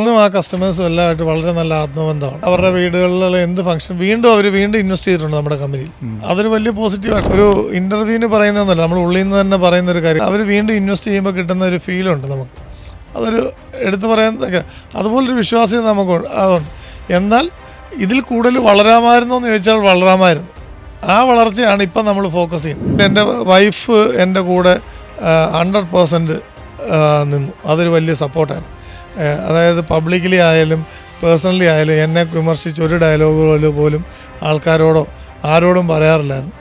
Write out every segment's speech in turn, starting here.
ഇന്നും ആ കസ്റ്റമേഴ്സും എല്ലാമായിട്ട് വളരെ നല്ല ആത്മബന്ധമാണ്. അവരുടെ വീടുകളിലുള്ള എന്ത് ഫംഗ്ഷൻ വീണ്ടും അവർ വീണ്ടും ഇൻവെസ്റ്റ് ചെയ്തിട്ടുണ്ട് നമ്മുടെ കമ്പനിയിൽ അതൊരു വലിയ പോസിറ്റീവാണ് ഒരു ഇന്റർവ്യൂവിന് പറയുന്നതല്ല നമ്മൾ ഉള്ളിൽ നിന്ന് തന്നെ പറയുന്ന ഒരു കാര്യം. അവർ വീണ്ടും ഇൻവെസ്റ്റ് ചെയ്യുമ്പോൾ കിട്ടുന്ന ഒരു ഫീലുണ്ട് നമുക്ക്. അതൊരു എടുത്തു പറയാൻ അതുപോലൊരു വിശ്വാസ്യത നമുക്ക് അതുണ്ട് എന്നാൽ ഇതിൽ കൂടുതൽ വളരാമായിരുന്നോ എന്ന് ചോദിച്ചാൽ വളരാമായിരുന്നു. ആ വളർച്ചയാണ് ഇപ്പം നമ്മൾ ഫോക്കസ് ചെയ്യുന്നത്. എന്റെ വൈഫ് എന്റെ കൂടെ ഹൺഡ്രഡ് പേഴ്സന്റ് നിന്നു. അതൊരു വലിയ സപ്പോർട്ടാണ് അതായത് പബ്ലിക്കലി ആയാലും പേഴ്സണലി ആയാലും എന്നെ വിമർശിച്ച് ഒരു ഡയലോഗുകളിൽ പോലും ആൾക്കാരോടോ ആരോടും പറയാറില്ലായിരുന്നു.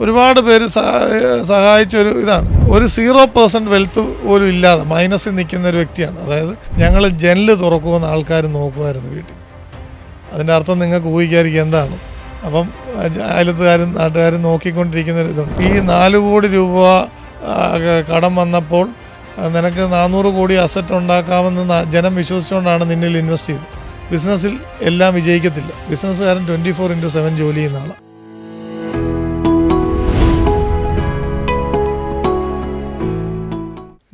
ഒരുപാട് പേര് സഹ- സഹായിച്ച ഒരു ഇതാണ്. ഒരു സീറോ പേഴ്സന്റ് വെൽത്ത് പോലും ഇല്ലാതെ മൈനസിൽ നിൽക്കുന്ന ഒരു വ്യക്തിയാണ്. അതായത് ഞങ്ങൾ ജനൽ തുറക്കുമെന്ന് ആൾക്കാർ നോക്കുമായിരുന്നു വീട്ടിൽ. അതിന്റെ അർത്ഥം നിങ്ങൾക്ക് ഊഹിക്കാതിരിക്കുക എന്താണ്? അപ്പം അയലത്തുകാരും നാട്ടുകാരും നോക്കിക്കൊണ്ടിരിക്കുന്ന ഒരു ഇതുണ്ട്. ഈ നാല് കോടി രൂപ കടം വന്നപ്പോൾ നിനക്ക് നാനൂറ് കോടി അസറ്റ് ഉണ്ടാക്കാമെന്ന് ജനം വിശ്വസിച്ചുകൊണ്ടാണ് നിന്നിൽ ഇൻവെസ്റ്റ് ചെയ്തത്. ബിസിനസ്സിൽ എല്ലാം വിജയിക്കത്തില്ല. ബിസിനസ്സുകാരൻ ട്വന്റി ഫോർ ഇന്റു സെവൻ ജോലി ചെയ്യുന്ന ആളാണ്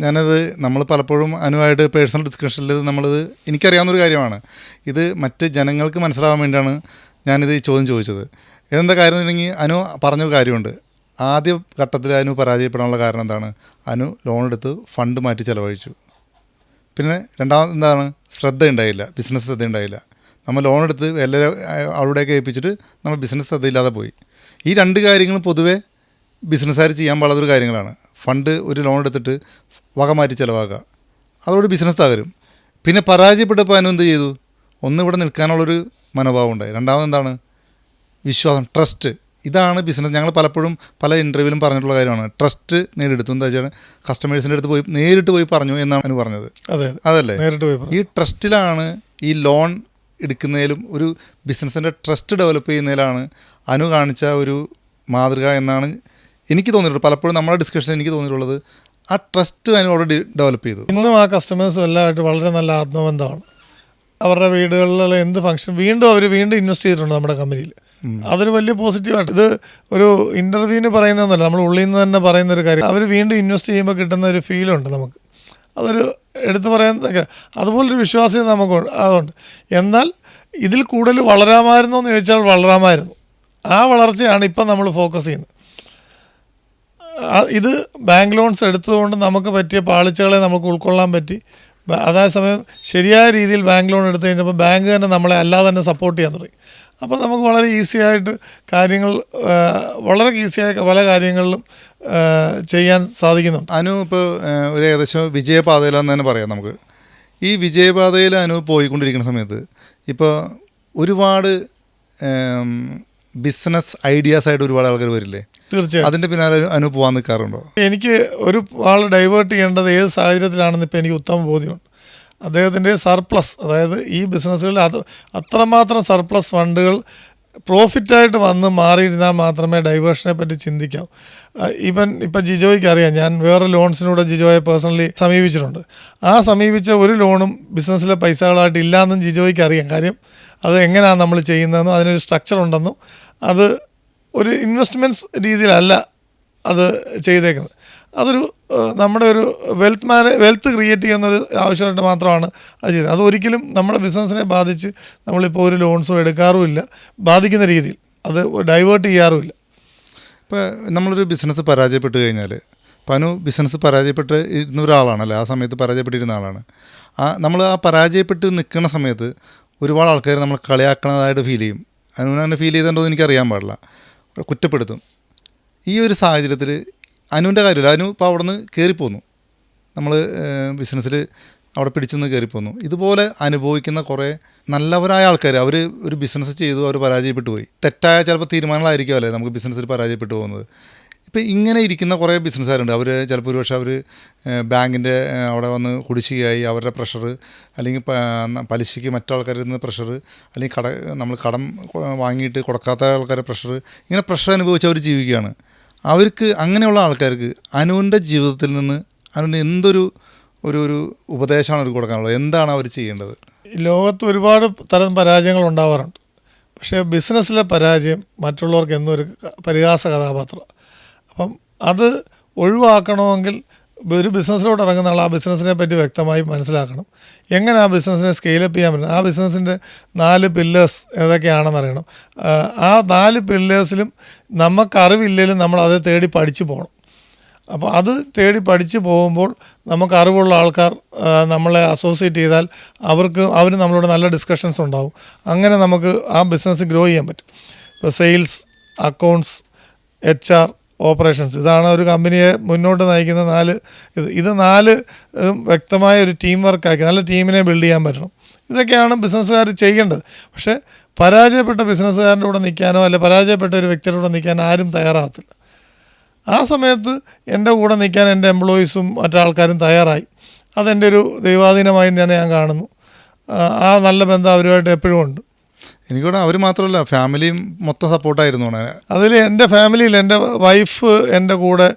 ഞാനത് നമ്മൾ പലപ്പോഴും അനുവായിട്ട് പേഴ്സണൽ ഡിസ്കഷനിൽ നമ്മളിത് എനിക്കറിയാവുന്നൊരു കാര്യമാണ്. ഇത് മറ്റ് ജനങ്ങൾക്ക് മനസ്സിലാവാൻ വേണ്ടിയാണ് ഞാനിത് ചോദ്യം ചോദിച്ചത്. എന്താ കാര്യം എന്നുണ്ടെങ്കിൽ അനു പറഞ്ഞ കാര്യമുണ്ട്. ആദ്യ ഘട്ടത്തിൽ അനു പരാജയപ്പെടാനുള്ള കാരണം എന്താണ്? അനു ലോൺ എടുത്ത് ഫണ്ട് മാറ്റി ചിലവഴിച്ചു. പിന്നെ രണ്ടാമത് എന്താണ്? ശ്രദ്ധ ഉണ്ടായില്ല. ബിസിനസ് ശ്രദ്ധ ഉണ്ടായില്ല. നമ്മൾ ലോൺ എടുത്ത് എല്ലാവരും അവിടെയൊക്കെ ഏൽപ്പിച്ചിട്ട് നമ്മൾ ബിസിനസ് ശ്രദ്ധയില്ലാതെ പോയി. ഈ രണ്ട് കാര്യങ്ങളും പൊതുവേ ബിസിനസ്സുകാർ ചെയ്യാൻ പാടാത്തൊരു കാര്യങ്ങളാണ്. ഫണ്ട് ഒരു ലോൺ എടുത്തിട്ട് വക മാറ്റി ചിലവാക്കുക. അതോട് ബിസിനസ് തകരും. പിന്നെ പരാജയപ്പെട്ടപ്പോൾ അനു എന്ത് ചെയ്തു? ഒന്ന് ഇവിടെ നിൽക്കാനുള്ളൊരു മനോഭാവം ഉണ്ടായി. രണ്ടാമത് എന്താണ്? വിശ്വാസം ട്രസ്റ്റ് ഇതാണ് ബിസിനസ് ഞങ്ങൾ പലപ്പോഴും പല ഇന്റർവ്യൂവിലും പറഞ്ഞിട്ടുള്ള കാര്യമാണ്. ട്രസ്റ്റ് നേടിയെടുത്തു. എന്താ വെച്ചാൽ കസ്റ്റമേഴ്സിന്റെ അടുത്ത് പോയി നേരിട്ട് പോയി പറഞ്ഞു എന്നാണ് അനു പറഞ്ഞത്. അതെ അതെ. അതല്ലേ? നേരിട്ട് പോയി ഈ ട്രസ്റ്റിലാണ് ഈ ലോൺ എടുക്കുന്നതിലും ഒരു ബിസിനസ്സിന്റെ ട്രസ്റ്റ് ഡെവലപ്പ് ചെയ്യുന്നതിലാണ് അനു കാണിച്ച ഒരു മാതൃക എന്നാണ് എനിക്ക് തോന്നിയിട്ടുള്ളത്. പലപ്പോഴും നമ്മുടെ ഡിസ്കഷനിൽ എനിക്ക് തോന്നിയിട്ടുള്ളത് ആ ട്രസ്റ്റ് ഓൾറെഡി ഡെവലപ്പ് ചെയ്തു. ഇന്നും ആ കസ്റ്റമേഴ്സും എല്ലാമായിട്ട് വളരെ നല്ല ആത്മബന്ധമാണ്. അവരുടെ വീടുകളിലുള്ള എന്ത് ഫംഗ്ഷൻ വീണ്ടും അവർ വീണ്ടും ഇൻവെസ്റ്റ് ചെയ്തിട്ടുണ്ട് നമ്മുടെ കമ്പനിയിൽ അതൊരു വലിയ പോസിറ്റീവായിട്ട് ഇത് ഒരു ഇന്റർവ്യൂവിന് പറയുന്നതല്ല നമ്മൾ ഉള്ളിൽ നിന്ന് തന്നെ പറയുന്ന ഒരു കാര്യം. അവർ വീണ്ടും ഇൻവെസ്റ്റ് ചെയ്യുമ്പോൾ കിട്ടുന്ന ഒരു ഫീലുണ്ട് നമുക്ക്. അതൊരു എടുത്തു പറയാൻ അതുപോലൊരു വിശ്വാസ്യത നമുക്ക് അതുണ്ട്. എന്നാൽ ഇതിൽ കൂടുതൽ വളരാമായിരുന്നു എന്ന് ചോദിച്ചാൽ വളരാമായിരുന്നു. ആ വളർച്ചയാണ് ഇപ്പം നമ്മൾ ഫോക്കസ് ചെയ്യുന്നത്. ഇത് ബാങ്ക് ലോൺസ് എടുത്തതുകൊണ്ട് നമുക്ക് പറ്റിയ പാളിച്ചകളെ നമുക്ക് ഉൾക്കൊള്ളാൻ പറ്റി. അതേസമയം ശരിയായ രീതിയിൽ ബാങ്ക് ലോൺ എടുത്തു കഴിഞ്ഞപ്പോൾ ബാങ്ക് തന്നെ നമ്മളെ അല്ലാതെ തന്നെ സപ്പോർട്ട് ചെയ്യാൻ തുടങ്ങി. അപ്പോൾ നമുക്ക് വളരെ ഈസി ആയിട്ട് കാര്യങ്ങൾ വളരെ ഈസിയായ പല കാര്യങ്ങളിലും ചെയ്യാൻ സാധിക്കുന്നുണ്ട്. അനു ഇപ്പോൾ ഒരു ഏകദേശം വിജയപാതയിലാന്ന് തന്നെ പറയാം നമുക്ക്. ഈ വിജയപാതയിൽ അനു പോയിക്കൊണ്ടിരിക്കുന്ന സമയത്ത് ഇപ്പോൾ ഒരുപാട് ബിസിനസ് ഐഡിയാസ് ആയിട്ട് ഒരുപാട് ആൾക്കാർ വരില്ലേ? തീർച്ചയായും അതിന്റെ പിന്നാലെ അനു പോകാൻ നിൽക്കാറുണ്ടോ? എനിക്ക് ഒരു ആൾ ഡൈവേർട്ട് ചെയ്യേണ്ടത് ഏത് സാഹചര്യത്തിലാണെന്ന് ഇപ്പോൾ എനിക്ക് ഉത്തമ ബോധ്യമുണ്ട്. അദ്ദേഹത്തിന്റെ സർപ്ലസ് അതായത് ഈ ബിസിനസ്സുകളിൽ അത് അത്രമാത്രം സർപ്ലസ് ഫണ്ടുകൾ പ്രോഫിറ്റായിട്ട് വന്ന് മാറിയിരുന്നാൽ മാത്രമേ ഡൈവേർഷനെ പറ്റി ചിന്തിക്കാം. ഈവൻ ഇപ്പം ജിജോയ്ക്ക് അറിയാം ഞാൻ വേറെ ലോൺസിനൂടെ ജിജോയെ പേഴ്സണലി സമീപിച്ചിട്ടുണ്ട്. ആ സമീപിച്ച ഒരു ലോണും ബിസിനസ്സിലെ പൈസകളായിട്ട് ഇല്ലയെന്നും ജിജോയ്ക്ക് അറിയാം. കാര്യം അത് എങ്ങനെയാണ് നമ്മൾ ചെയ്യുന്നതെന്നും അതിനൊരു സ്ട്രക്ചർ ഉണ്ടെന്നും അത് ഒരു ഇൻവെസ്റ്റ്മെന്റ്സ് രീതിയിലല്ല അത് ചെയ്തേക്കുന്നത്. അതൊരു നമ്മുടെ ഒരു വെൽത്ത് മാനേ വെൽത്ത് ക്രിയേറ്റ് ചെയ്യുന്ന ഒരു ആവശ്യമായിട്ട് മാത്രമാണ് അത് ചെയ്യുന്നത് അത് ഒരിക്കലും നമ്മുടെ ബിസിനസ്സിനെ ബാധിച്ച് നമ്മളിപ്പോൾ ഒരു ലോൺസോ എടുക്കാറുമില്ല ബാധിക്കുന്ന രീതിയിൽ. അത് ഡൈവേർട്ട് ചെയ്യാറുമില്ല ഇപ്പോൾ നമ്മളൊരു ബിസിനസ് പരാജയപ്പെട്ട് കഴിഞ്ഞാൽ പനു ബിസിനസ് പരാജയപ്പെട്ട് ഇരുന്ന ഒരാളാണല്ലേ? ആ സമയത്ത് പരാജയപ്പെട്ടിരുന്ന ആളാണ്. ആ നമ്മൾ ആ പരാജയപ്പെട്ട് നിൽക്കുന്ന സമയത്ത് ഒരുപാട് ആൾക്കാർ നമ്മൾ കളിയാക്കണതായിട്ട് ഫീൽ ചെയ്യും. അനുവിന് ഫീൽ ചെയ്തിട്ടുണ്ടോ എന്ന് എനിക്കറിയാൻ പാടില്ല. കുറ്റപ്പെടുത്തും. ഈ ഒരു സാഹചര്യത്തിൽ അനുവിന്റെ കാര്യമില്ല. അനു ഇപ്പോൾ അവിടെ നിന്ന് കയറിപ്പോന്നു നമ്മൾ ബിസിനസ്സിൽ അവിടെ പിടിച്ചു നിന്ന് കയറിപ്പോന്നു ഇതുപോലെ അനുഭവിക്കുന്ന കുറേ നല്ലവരായ ആൾക്കാർ അവർ ഒരു ബിസിനസ് ചെയ്തു അവർ പരാജയപ്പെട്ടു പോയി. തെറ്റായ ചിലപ്പോൾ തീരുമാനങ്ങളായിരിക്കും അല്ലേ നമുക്ക് ബിസിനസ്സിൽ പരാജയപ്പെട്ടു പോകുന്നത്. ഇപ്പോൾ ഇങ്ങനെ ഇരിക്കുന്ന കുറേ ബിസിനസ്സുകാരുണ്ട്. അവർ ചിലപ്പോൾ ഒരു പക്ഷേ അവർ ബാങ്കിന്റെ അവിടെ വന്ന് കുടിശ്ശികയായി അവരുടെ പ്രഷർ അല്ലെങ്കിൽ പലിശയ്ക്ക് മറ്റാൾക്കാരിൽ നിന്ന് പ്രഷർ അല്ലെങ്കിൽ കട നമ്മൾ കടം വാങ്ങിയിട്ട് കൊടുക്കാത്ത ആൾക്കാരുടെ പ്രഷർ ഇങ്ങനെ പ്രഷർ അനുഭവിച്ച് അവർ ജീവിക്കുകയാണ്. അവർക്ക് അങ്ങനെയുള്ള ആൾക്കാർക്ക് അനുവിന്റെ ജീവിതത്തിൽ നിന്ന് അനുവിന്റെ എന്തൊരു ഒരു ഒരു ഉപദേശമാണ് അവർക്ക് കൊടുക്കാനുള്ളത്? എന്താണ് അവർ ചെയ്യേണ്ടത്? ലോകത്ത് ഒരുപാട് തരം പരാജയങ്ങൾ ഉണ്ടാവാറുണ്ട്. പക്ഷേ ബിസിനസ്സിലെ പരാജയം മറ്റുള്ളവർക്ക് എന്നൊരു പരിഹാസ കഥാപാത്രം. അപ്പം അത് ഒഴിവാക്കണമെങ്കിൽ ഒരു ബിസിനസ്സിലോട്ട് ഇറങ്ങുന്ന ആൾ ആ ബിസിനസ്സിനെ പറ്റി വ്യക്തമായി മനസ്സിലാക്കണം. എങ്ങനെ ആ ബിസിനസ്സിനെ സ്കെയിലപ്പ് ചെയ്യാൻ പറ്റും? ആ ബിസിനസ്സിന്റെ നാല് പില്ലേഴ്സ് ഏതൊക്കെയാണെന്ന് അറിയണം. ആ, നാല് പില്ലേഴ്സിലും നമുക്ക് അറിവില്ലെങ്കിലും നമ്മൾ അത് തേടി പഠിച്ചു പോകണം അപ്പോൾ അത് തേടി പഠിച്ചു പോകുമ്പോൾ നമുക്ക് അറിവുള്ള ആൾക്കാർ നമ്മളെ അസോസിയേറ്റ് ചെയ്താൽ അവർക്ക് അവർ നമ്മളോട് നല്ല ഡിസ്കഷൻസ് ഉണ്ടാവും. അങ്ങനെ നമുക്ക് ആ ബിസിനസ് ഗ്രോ ചെയ്യാൻ പറ്റും. ഇപ്പോൾ sales accounts H R operations. ഇതാണ് ഒരു കമ്പനിയെ മുന്നോട്ട് നയിക്കുന്ന നാല് ഇത് ഇത് നാല് വ്യക്തമായ ഒരു ടീം വർക്കാക്കി നല്ല ടീമിനെ ബിൽഡ് ചെയ്യാൻ പറ്റണം. ഇതൊക്കെയാണ് ബിസിനസ്സുകാർ ചെയ്യേണ്ടത്. പക്ഷേ പരാജയപ്പെട്ട ബിസിനസ്സുകാരന്റെ കൂടെ നിൽക്കാനോ അല്ലെ പരാജയപ്പെട്ട ഒരു വ്യക്തിയുടെ കൂടെ നിൽക്കാൻ ആരും തയ്യാറാകത്തില്ല. ആ സമയത്ത് എന്റെ കൂടെ നിൽക്കാൻ എന്റെ എംപ്ലോയീസും മറ്റാൾക്കാരും തയ്യാറായി. അതെന്റെ ഒരു ദൈവാധീനമായി തന്നെ ഞാൻ കാണുന്നു. ആ, നല്ല ബന്ധം അവരുമായിട്ട് എപ്പോഴും ഉണ്ട്. എനിക്കൂടെ അവർ മാത്രമല്ല ഫാമിലിയും മൊത്തം സപ്പോർട്ടായിരുന്നു അതിൽ എന്റെ ഫാമിലിയിൽ എന്റെ വൈഫ് എന്റെ കൂടെ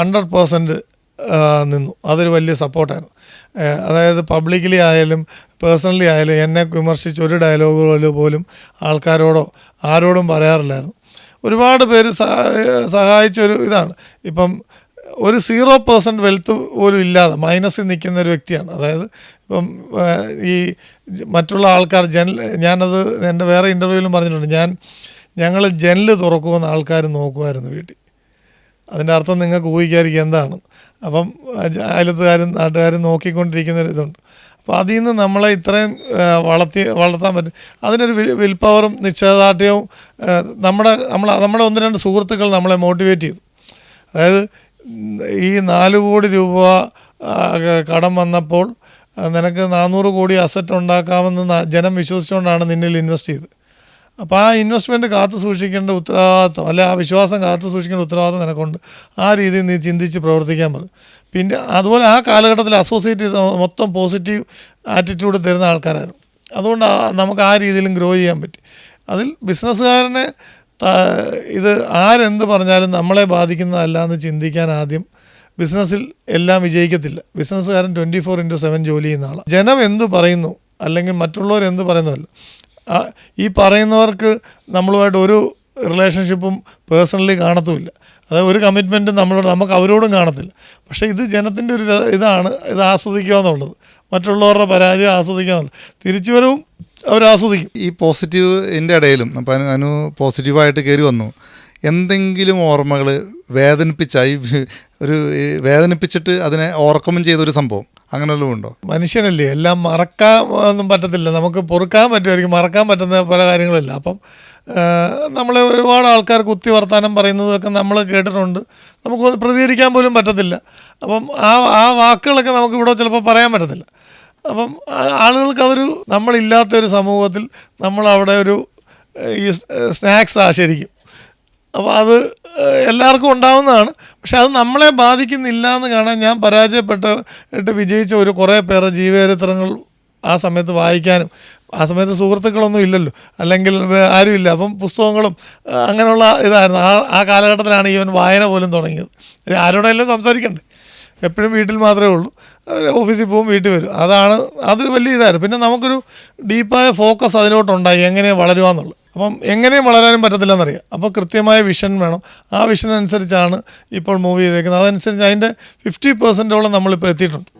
ഹൺഡ്രഡ് പേഴ്സന്റ് നിന്നു. അതൊരു വലിയ സപ്പോർട്ടായിരുന്നു. അതായത് പബ്ലിക്കലി ആയാലും പേഴ്സണലി ആയാലും എന്നെ വിമർശിച്ച് ഒരു ഡയലോഗുകളിൽ പോലും ആൾക്കാരോടോ ആരോടും പറയാറില്ലായിരുന്നു. ഒരുപാട് പേര് സഹ- സഹായിച്ച ഒരു ഇതാണ്. ഇപ്പം ഒരു സീറോ പേഴ്സന്റ് വെൽത്ത് പോലും ഇല്ലാതെ മൈനസിൽ നിൽക്കുന്ന ഒരു വ്യക്തിയാണ്. അതായത് ഇപ്പം ഈ മറ്റുള്ള ആൾക്കാർ ജനൽ ഞാനത് എന്റെ വേറെ ഇന്റർവ്യൂവിലും പറഞ്ഞിട്ടുണ്ട്. ഞാൻ ഞങ്ങൾ ജനൽ തുറക്കുമെന്ന് ആൾക്കാർ നോക്കുമായിരുന്നു വീട്ടിൽ. അതിന്റെ അർത്ഥം നിങ്ങൾക്ക് ഊഹിക്കാതിരിക്കുക എന്താണ്? അപ്പം അയലത്തുകാരും നാട്ടുകാരും നോക്കിക്കൊണ്ടിരിക്കുന്ന ഒരു ഇതുണ്ട്. അപ്പോൾ അതിൽ നിന്ന് നമ്മളെ ഇത്രയും വളർത്തി വളർത്താൻ പറ്റും. അതിനൊരു വിൽ പവറും നിശ്ചയദാർഢ്യവും നമ്മുടെ നമ്മൾ നമ്മുടെ ഒന്ന് രണ്ട് സുഹൃത്തുക്കൾ നമ്മളെ മോട്ടിവേറ്റ് ചെയ്തു. അതായത് ഈ നാല് കോടി രൂപ കടം വന്നപ്പോൾ നിനക്ക് നാനൂറ് കോടി അസറ്റ് ഉണ്ടാക്കാമെന്ന് ജനം വിശ്വസിച്ചുകൊണ്ടാണ് നിന്നിൽ ഇൻവെസ്റ്റ് ചെയ്തത്. അപ്പോൾ ആ ഇൻവെസ്റ്റ്മെന്റ് കാത്തു സൂക്ഷിക്കേണ്ട ഉത്തരവാദിത്വം അല്ലെ ആ വിശ്വാസം കാത്തു സൂക്ഷിക്കേണ്ട ഉത്തരവാദിത്വം നിനക്കുണ്ട്. ആ രീതിയിൽ നീ ചിന്തിച്ച് പ്രവർത്തിക്കാൻ പറഞ്ഞു പിന്നെ അതുപോലെ ആ കാലഘട്ടത്തിൽ അസോസിയേറ്റ് ചെയ്ത മൊത്തം പോസിറ്റീവ് ആറ്റിറ്റ്യൂഡ് തരുന്ന ആൾക്കാരായിരുന്നു. അതുകൊണ്ട് നമുക്ക് ആ രീതിയിലും ഗ്രോ ചെയ്യാൻ പറ്റി. അതിൽ ബിസിനസ്സുകാരനെ ഇത് ആരെന്ത് പറഞ്ഞാലും നമ്മളെ ബാധിക്കുന്നതല്ല എന്ന് ചിന്തിക്കാൻ ആദ്യം ബിസിനസ്സിൽ എല്ലാം വിജയിക്കത്തില്ല. ബിസിനസ്സുകാരൻ ട്വന്റി ഫോർ ഇന്റു സെവൻ ജോലി ചെയ്യുന്ന ആളാണ് ജനം എന്ത് പറയുന്നു? അല്ലെങ്കിൽ മറ്റുള്ളവർ എന്ത് പറയുന്നതല്ല. ഈ പറയുന്നവർക്ക് നമ്മളുമായിട്ട് ഒരു റിലേഷൻഷിപ്പും പേഴ്സണലി കാണത്തുമില്ല. അതായത് ഒരു കമ്മിറ്റ്മെന്റും നമ്മളോട് നമുക്ക് അവരോടും കാണത്തില്ല. പക്ഷേ ഇത് ജനത്തിന്റെ ഒരു ഇതാണ്. ഇത് ആസ്വദിക്കുക എന്നുള്ളത് മറ്റുള്ളവരുടെ പരാജയം ആസ്വദിക്കുക എന്നുള്ളത് തിരിച്ചുവരവും അവർ ആസ്വദിക്കും ഈ പോസിറ്റീവിന്റെ ഇടയിലും അപ്പം അനു പോസിറ്റീവായിട്ട് കയറി വന്നു. എന്തെങ്കിലും ഓർമ്മകൾ വേദനിപ്പിച്ചായി ഒരു വേദനിപ്പിച്ചിട്ട് അതിനെ ഓർക്കമും ചെയ്തൊരു സംഭവം അങ്ങനെയുള്ള ഉണ്ടോ? മനുഷ്യനല്ലേ എല്ലാം മറക്കാൻ ഒന്നും പറ്റത്തില്ല. നമുക്ക് പൊറുക്കാൻ പറ്റുമായിരിക്കും മറക്കാൻ പറ്റുന്ന പല കാര്യങ്ങളില്ല. അപ്പം നമ്മളെ ഒരുപാട് ആൾക്കാർ കുത്തി വർത്താനം പറയുന്നതൊക്കെ നമ്മൾ കേട്ടിട്ടുണ്ട്. നമുക്ക് പ്രതികരിക്കാൻ പോലും പറ്റത്തില്ല. അപ്പം ആ ആ വാക്കുകളൊക്കെ നമുക്ക് ഇവിടെ ചിലപ്പോൾ പറയാൻ പറ്റത്തില്ല. അപ്പം ആളുകൾക്ക് അതൊരു നമ്മളില്ലാത്ത ഒരു സമൂഹത്തിൽ നമ്മളവിടെ ഒരു ഈ സ്നാക്സ് ആ ശരിക്കും അപ്പോൾ അത് എല്ലാവർക്കും ഉണ്ടാവുന്നതാണ്. പക്ഷെ അത് നമ്മളെ ബാധിക്കുന്നില്ല എന്ന് കാണാൻ ഞാൻ പരാജയപ്പെട്ടിട്ട് വിജയിച്ച ഒരു കുറേ പേരുടെ ജീവചരിത്രങ്ങൾ ആ സമയത്ത് വായിക്കാനും ആ സമയത്ത് സുഹൃത്തുക്കളൊന്നും ഇല്ലല്ലോ. അല്ലെങ്കിൽ ആരുമില്ല. അപ്പം പുസ്തകങ്ങളും അങ്ങനെയുള്ള ഇതായിരുന്നു. ആ ആ കാലഘട്ടത്തിലാണ് ഈവൻ വായന പോലും തുടങ്ങിയത്. ആരോടെല്ലാം സംസാരിക്കണ്ടേ? എപ്പോഴും വീട്ടിൽ മാത്രമേ ഉള്ളൂ. ഓഫീസിൽ പോകും വീട്ടിൽ വരും. അതാണ് അതൊരു വലിയ ഇതായിരുന്നു. പിന്നെ നമുക്കൊരു ഡീപ്പായ ഫോക്കസ് അതിലോട്ടുണ്ടായി എങ്ങനെ വളരുക അപ്പം എങ്ങനെയും വളരാനും പറ്റത്തില്ലെന്നറിയാം. അപ്പോൾ കൃത്യമായ വിഷൻ വേണം. ആ വിഷൻ അനുസരിച്ചാണ് ഇപ്പോൾ മൂവ് ചെയ്തേക്കുന്നത്. അതനുസരിച്ച് അതിന്റെ ഫിഫ്റ്റി പെർസെന്റോളം നമ്മളിപ്പോൾ എത്തിയിട്ടുണ്ട്.